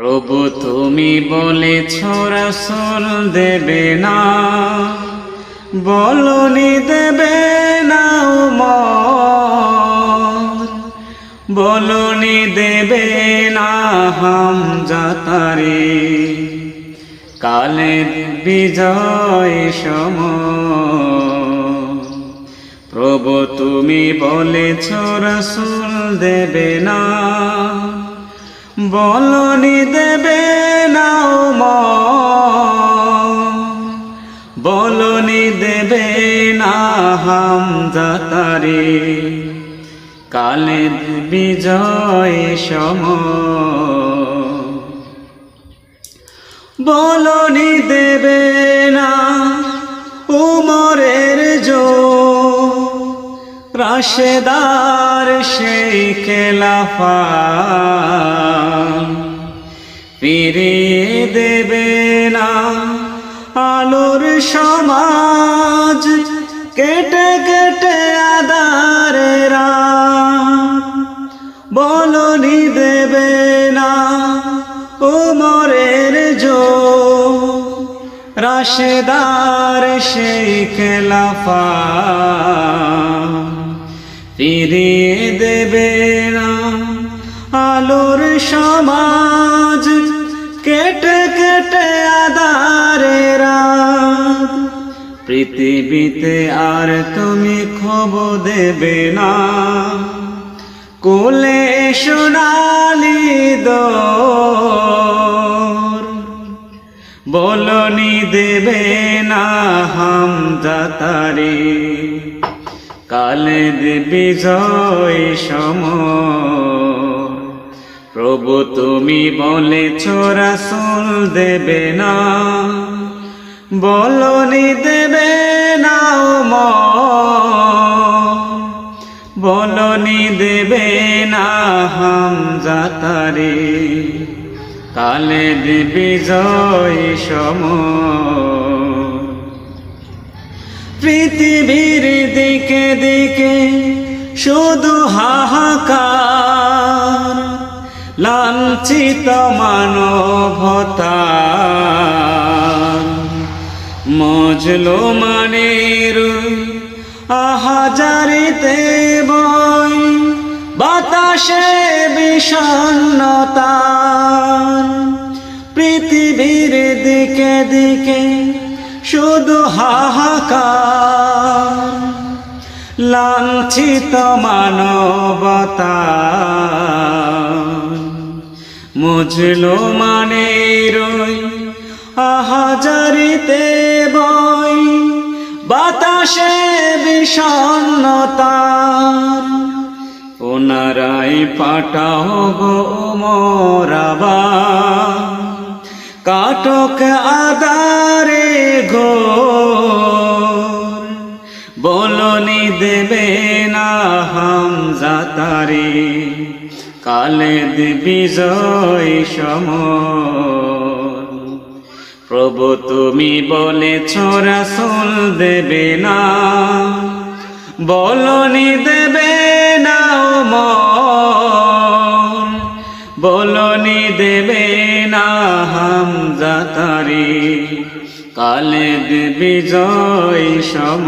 প্রভু তুমি বলেছ, রাসূল দেবে না। বলনি দেবে না বলনি দেবে না হাম যাতারে কালের বিজয় সম প্রভু তুমি বলেছ, রসুল দেবে না। বলনি দেবে না বলনি দেবে না হাম যাতারে কালে বিজয় সম। বলনি দেবে না উমরের জো। রাশেদার সেই খেলাফা। ফিরিয়ে দেবে না। আলোর সমাজ কেটে কেটে আদারেরা বলনি দেবে না উমরের জো রাশেদার সেই খেলাফা। ফিরিয়ে দেবে না আলোর সমাজ কেটে পৃথিবীতে আর তুমি খবর দেবে না। কোলে সোনালি দোর। বলনি দেবে না হাম যাতারে। কালে দেবী জয় সম প্রভু তুমি বলেছ, রাসূল দেবে না। বলনি দেবে না বলনি দেবে না হাম যাতারে কালে বিজয় সম। পৃথিবীর দিকে দিকে শুধু হাহাকার লাঞ্ছিত মানবতা। মজলো মানের আহাজারিতে বই, বাতাসে বিষণ্ণতা। পৃথিবীর দিকে দিকে শুধু হাহাকার। লাঞ্ছিত মানবতা। মুজলো মানে রই আহাজারিতে বই বাতাসে বিষণ্ণতার ওনারাই পাঠাও গো মোরাবা কাটক আদারে গো বলনি দেবে না হাম যাতারে কালে বিজয় সম প্রভু তুমি বলেছ, রাসূল দেবে না। বলনি দেবে না উমর বলনি দেবে না হাম যাতারে কালে বিজয় সম